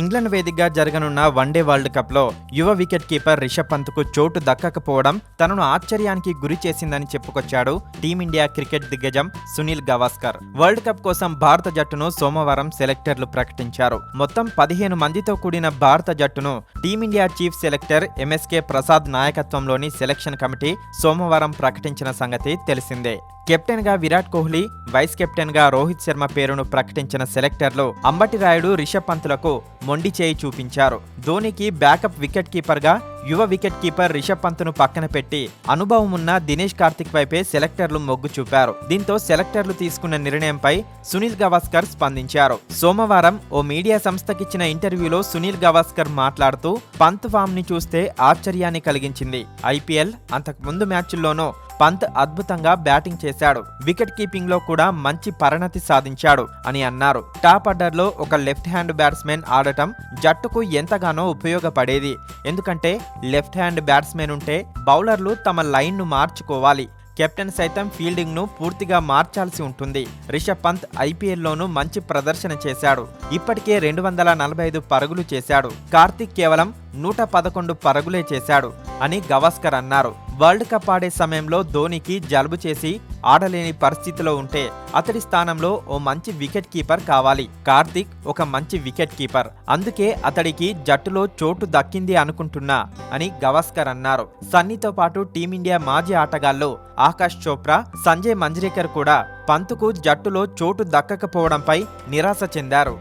England వేదికగా జరగనున్న one day world కప్లో యువ వికెట్ కీపర్ రిషబ్ పంత్కు చోటు దక్కకపోవడం తనను ఆశ్చర్యానికి గురి చేసిందని చెప్పుకొచ్చాడు టీమిండియా క్రికెట్ దిగ్గజం సునీల్ గవాస్కర్. వరల్డ్ కప్ కోసం భారత జట్టును సోమవారం సెలెక్టర్లు ప్రకటించారు. మొత్తం పదిహేను మందితో కూడిన భారత జట్టును team India chief selector MSK Prasad నాయకత్వంలోని సెలక్షన్ కమిటీ సోమవారం ప్రకటించిన సంగతి తెలిసిందే. కెప్టెన్గా విరాట్ కోహ్లీ వైస్ కెప్టెన్గా రోహిత్ శర్మ పేరును ప్రకటించిన సెలెక్టర్లు అంబటి రాయుడు రిషబ్ పంత్లకు మొండి చేయి చూపించారు. ధోనికి బ్యాకప్ వికెట్ కీపర్గా యువ వికెట్ కీపర్ రిషబ్ పంత్ను పక్కన పెట్టి అనుభవం ఉన్న దినేష్ కార్తిక్ వైపే సెలెక్టర్లు మొగ్గు చూపారు. దీంతో సెలెక్టర్లు తీసుకున్న నిర్ణయంపై సునీల్ గవాస్కర్ స్పందించారు. సోమవారం ఓ మీడియా సంస్థకిచ్చిన ఇంటర్వ్యూలో సునీల్ గవాస్కర్ మాట్లాడుతూ పంత్ ఫామ్ని చూస్తే ఆశ్చర్యాన్ని కలిగించింది. ఐపీఎల్ అంతకు ముందు మ్యాచ్ల్లోనూ పంత్ అద్భుతంగా బ్యాటింగ్ చేశాడు. వికెట్ కీపింగ్లో కూడా మంచి పరిణతి సాధించాడు అని అన్నారు. టాప్ ఆర్డర్లో ఒక లెఫ్ట్ హ్యాండ్ బ్యాట్స్మెన్ ఆడటం జట్టుకు ఎంతగానో ఉపయోగపడేది. ఎందుకంటే లెఫ్ట్ హ్యాండ్ బ్యాట్స్మెన్ ఉంటే బౌలర్లు తమ లైన్ను మార్చుకోవాలి. కెప్టెన్ సైతం ఫీల్డింగ్ను పూర్తిగా మార్చాల్సి ఉంటుంది. రిషబ్ పంత్ ఐపీఎల్లోనూ మంచి ప్రదర్శన చేశాడు. ఇప్పటికే రెండు వందల నలభై ఐదు పరుగులు చేశాడు. కార్తిక్ కేవలం నూట పదకొండు పరుగులే చేశాడు అని గవాస్కర్ అన్నారు. వరల్డ్ కప్ ఆడే సమయంలో ధోనికి జలుబు చేసి ఆడలేని పరిస్థితిలో ఉంటే అతడి స్థానంలో ఓ మంచి వికెట్ కీపర్ కావాలి. కార్తిక్ ఒక మంచి వికెట్ కీపర్. అందుకే అతడికి జట్టులో చోటు దక్కింది అనుకుంటున్నా అని గవాస్కర్ అన్నారు. సన్నీతో పాటు టీమిండియా మాజీ ఆటగాళ్ళు ఆకాష్ చోప్రా సంజయ్ మంజ్రేకర్ కూడా పంతుకు జట్టులో చోటు దక్కకపోవడంపై నిరాశ చెందారు.